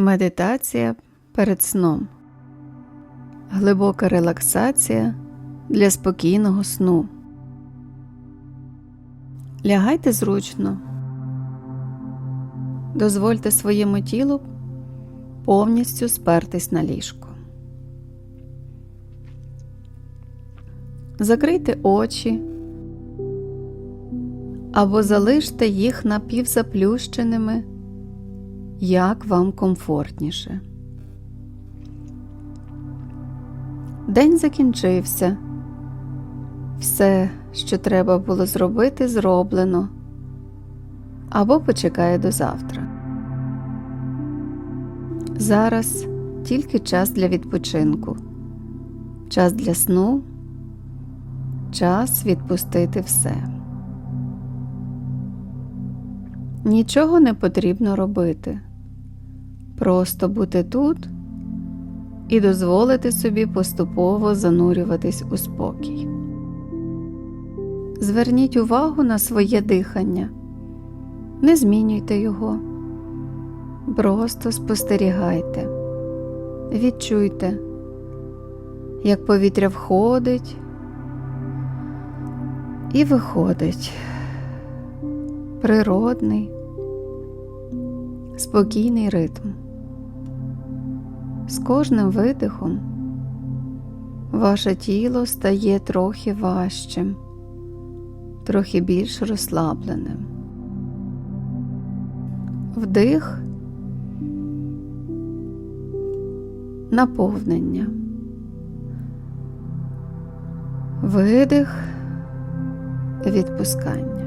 Медитація перед сном. Глибока релаксація для спокійного сну. Лягайте зручно. Дозвольте своєму тілу повністю спертись на ліжко. Закрийте очі або залиште їх напівзаплющеними як вам комфортніше. День закінчився. Все, що треба було зробити, зроблено або почекає до завтра. Зараз тільки час для відпочинку, час для сну, час відпустити все. Нічого не потрібно робити просто бути тут і дозволити собі поступово занурюватись у спокій. Зверніть увагу на своє дихання, не змінюйте його, просто спостерігайте, відчуйте, як повітря входить і виходить, природний, спокійний ритм. З кожним видихом ваше тіло стає трохи важчим, трохи більш розслабленим. Вдих, наповнення, видих, відпускання.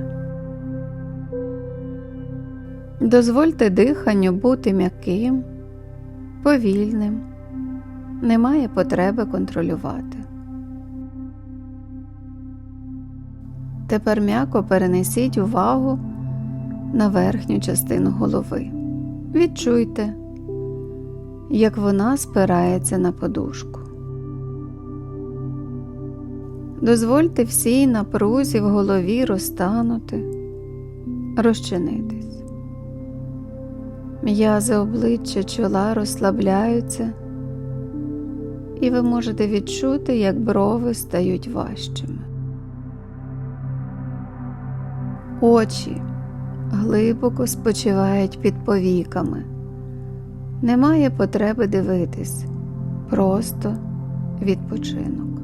Дозвольте диханню бути м'яким повільним, немає потреби контролювати. Тепер м'яко перенесіть увагу на верхню частину голови. Відчуйте, як вона спирається на подушку. Дозвольте всій напрузі в голові розтанути, розчинитись. М'язи обличчя чола розслабляються, і ви можете відчути, як брови стають важчими. Очі глибоко спочивають під повіками. Немає потреби дивитись, просто відпочинок.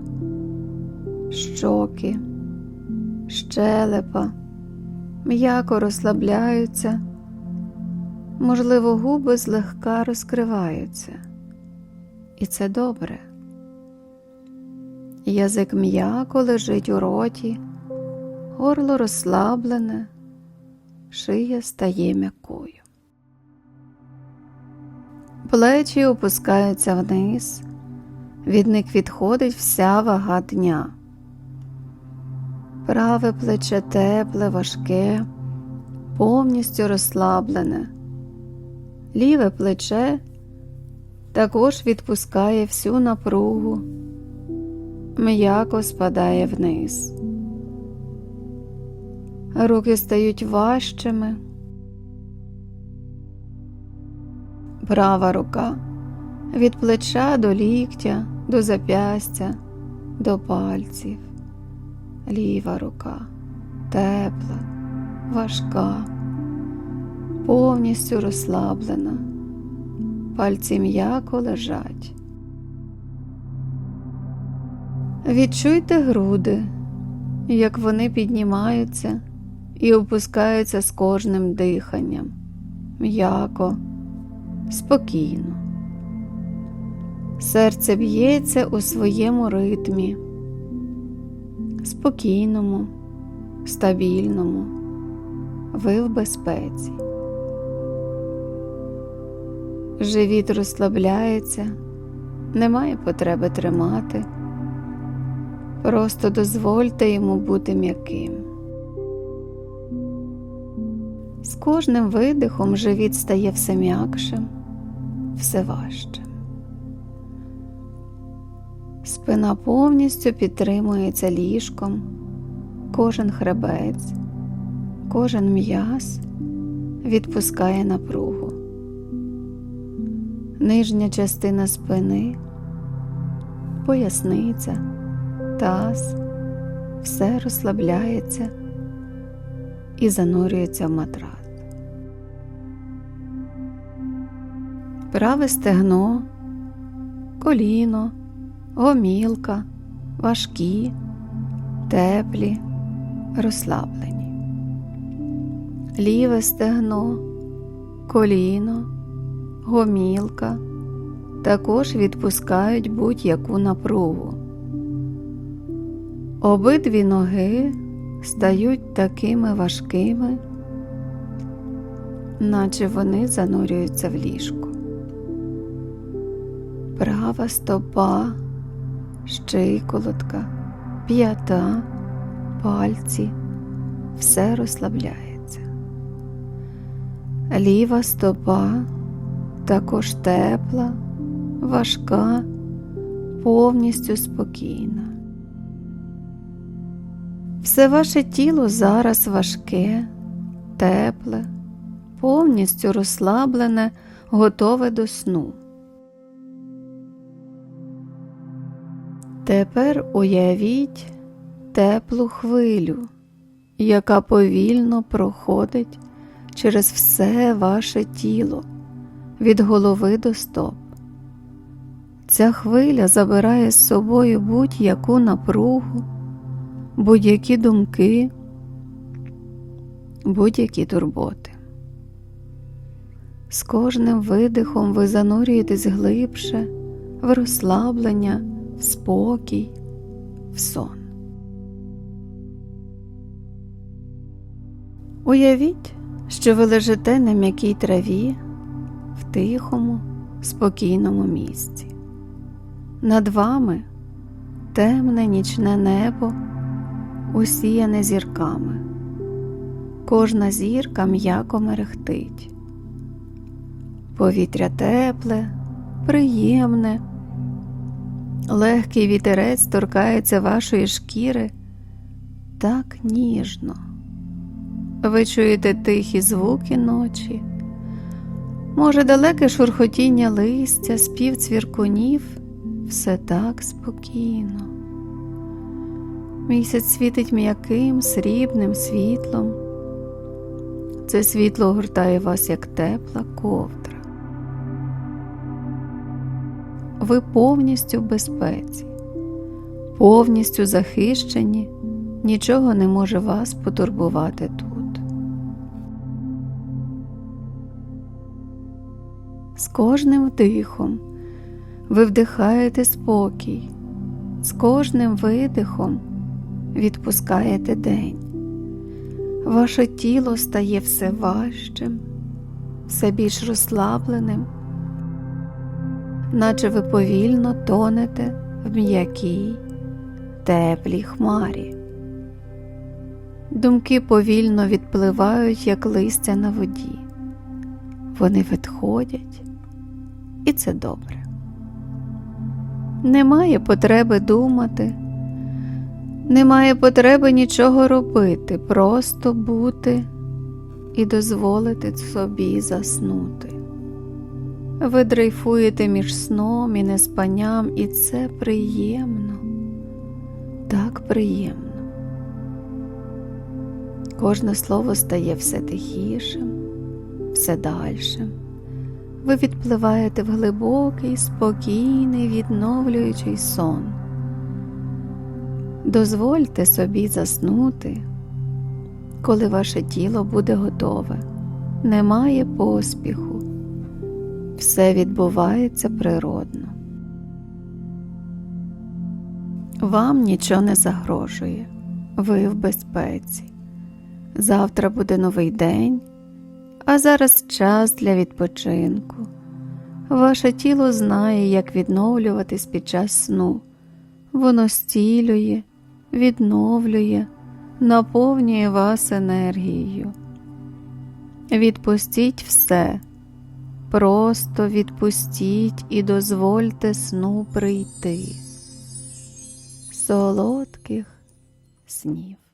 Щоки, щелепа м'яко розслабляються. Можливо, губи злегка розкриваються, і це добре. Язик м'яко лежить у роті, горло розслаблене, шия стає м'якою. Плечі опускаються вниз, від них відходить вся вага дня. Праве плече тепле, важке, повністю розслаблене ліве плече також відпускає всю напругу, м'яко спадає вниз. Руки стають важчими. Права рука від плеча до ліктя, до запястя, до пальців, ліва рука тепла, важка повністю розслаблена, пальці м'яко лежать. Відчуйте груди, як вони піднімаються і опускаються з кожним диханням, м'яко, спокійно. Серце б'ється у своєму ритмі, спокійному, стабільному, ви в безпеці. Живіт розслабляється, немає потреби тримати. Просто дозвольте йому бути м'яким. З кожним видихом живіт стає все м'якшим, все важчим. Спина повністю підтримується ліжком, кожен хребець, кожен м'яз відпускає напругу нижня частина спини, поясниця, таз, все розслабляється і занурюється в матрас. Праве стегно, коліно, гомілка, важкі, теплі, розслаблені. Ліве стегно, коліно, гомілка також відпускають будь-яку напругу. Обидві ноги стають такими важкими, наче вони занурюються в ліжко. Права стопа, щиколотка, п'ята, пальці все розслабляється. Ліва стопа також тепла, важка, повністю спокійна. Все ваше тіло зараз важке, тепле, повністю розслаблене, готове до сну. Тепер уявіть теплу хвилю, яка повільно проходить через все ваше тіло від голови до стоп. Ця хвиля забирає з собою будь-яку напругу, будь-які думки, будь-які турботи. З кожним видихом ви занурюєтесь глибше в розслаблення, в спокій, в сон. Уявіть, що ви лежите на м'якій траві в тихому, спокійному місці. Над вами темне нічне небо, усіяне зірками. Кожна зірка м'яко мерехтить. Повітря тепле, приємне, легкий вітерець торкається вашої шкіри так ніжно. Ви чуєте тихі звуки ночі, може, далеке шурхотіння листя, спів цвіркунів, все так спокійно. Місяць світить м'яким, срібним світлом. Це світло огортає вас, як тепла ковдра. Ви повністю в безпеці, повністю захищені, нічого не може вас потурбувати тут. З кожним вдихом ви вдихаєте спокій, з кожним видихом відпускаєте день. Ваше тіло стає все важчим, все більш розслабленим, наче ви повільно тонете в м'якій, теплій хмарі. Думки повільно відпливають, як листя на воді. Вони відходять, і це добре. Немає потреби думати, немає потреби нічого робити, просто бути і дозволити собі заснути. Ви дрейфуєте між сном і неспанням, і це приємно, так приємно. Кожне слово стає все тихішим, все дальшим. Ви відпливаєте в глибокий, спокійний, відновлюючий сон. Дозвольте собі заснути, коли ваше тіло буде готове, немає поспіху, все відбувається природно. Вам нічого не загрожує, ви в безпеці. Завтра буде новий день, а зараз час для відпочинку. Ваше тіло знає, як відновлюватись під час сну. Воно стілює, відновлює, наповнює вас енергією. Відпустіть все, просто відпустіть і дозвольте сну прийти. Солодких снів.